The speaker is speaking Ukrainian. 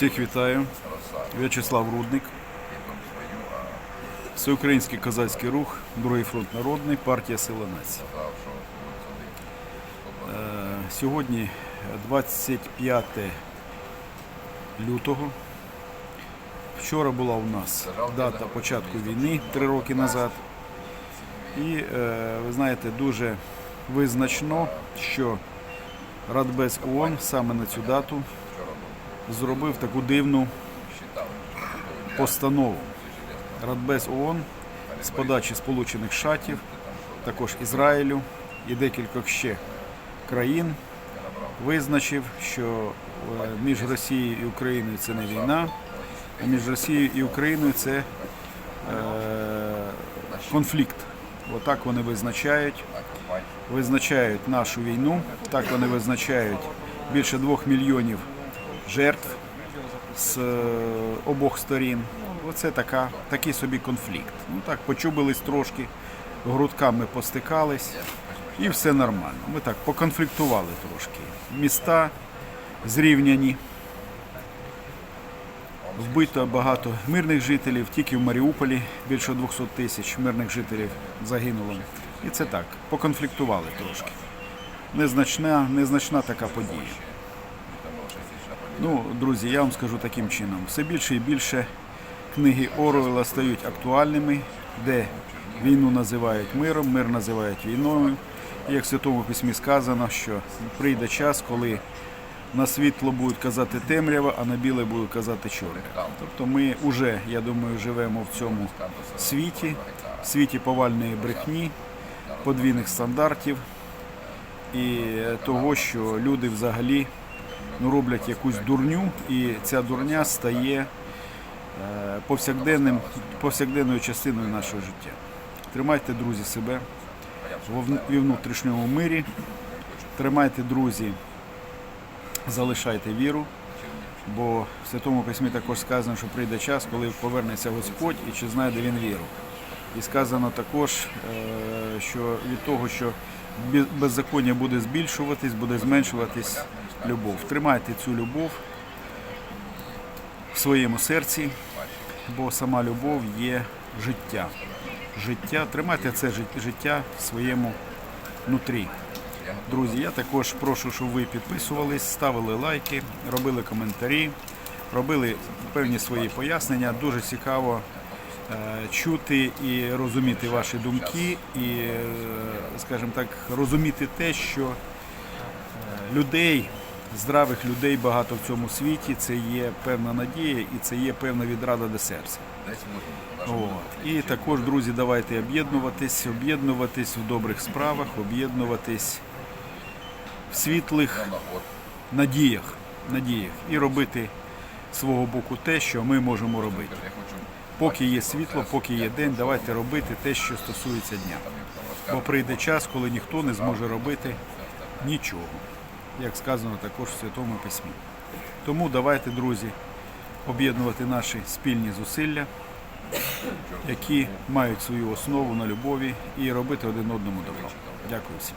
Всіх вітаю. В'ячеслав Рудник. Всеукраїнський козацький рух, Другий фронт народний, партія Сила Нації. Е, Сьогодні 25 лютого. Вчора була у нас дата початку війни три роки назад. І е, ви знаєте, дуже визначно, що Радбез ООН саме на цю дату зробив таку дивну постанову. Радбез ООН з подачі Сполучених Штатів, також Ізраїлю і декількох ще країн визначив, що е, між Росією і Україною це не війна, а між Росією і Україною це е, конфлікт. Отак вони визначають. Визначають нашу війну, так вони визначають більше двох мільйонів жертв з е, обох сторін. Оце така, такий собі конфлікт. Ну так, почубились трошки, грудками постикались, і все нормально. Ми так поконфліктували трошки. Міста зрівняні. Вбито багато мирних жителів, тільки в Маріуполі більше 200 тисяч мирних жителів загинуло. І це так, поконфліктували трошки. Незначна, незначна така подія. Ну, друзі, я вам скажу таким чином: все більше і більше книги Оруела стають актуальними, де війну називають миром, мир називають війною. І як в Святому Письмі сказано, що прийде час, коли на світло будуть казати темрява, а на біле будуть казати чорне. Тобто ми вже, я думаю, живемо в цьому світі, в світі повальної брехні, подвійних стандартів і того, що люди взагалі ну, роблять якусь дурню, і ця дурня стає е, повсякденним, повсякденною частиною нашого життя. Тримайте, друзі, себе во внутрішньому мирі. Тримайте, друзі, залишайте віру, бо в Святому Письмі також сказано, що прийде час, коли повернеться Господь і чи знайде він віру. І сказано також, е, що від того, що беззаконня буде збільшуватись, буде зменшуватись любов. Тримайте цю любов в своєму серці, бо сама любов є життя. Життя, тримайте це жит- життя в своєму нутрі. Друзі, я також прошу, щоб ви підписувались, ставили лайки, робили коментарі, робили певні свої пояснення. Дуже цікаво е, чути і розуміти ваші думки, і, е, скажімо так, розуміти те, що е, людей, здравих людей багато в цьому світі. Це є певна надія і це є певна відрада до серця. От. І також, друзі, давайте об'єднуватись, об'єднуватись в добрих справах, об'єднуватись в світлих надіях, надіях і робити свого боку те, що ми можемо робити. Поки є світло, поки є день, давайте робити те, що стосується дня. Бо прийде час, коли ніхто не зможе робити нічого, як сказано також в Святому Письмі. Тому давайте, друзі, об'єднувати наші спільні зусилля, які мають свою основу на любові, і робити один одному добро. Дякую всім.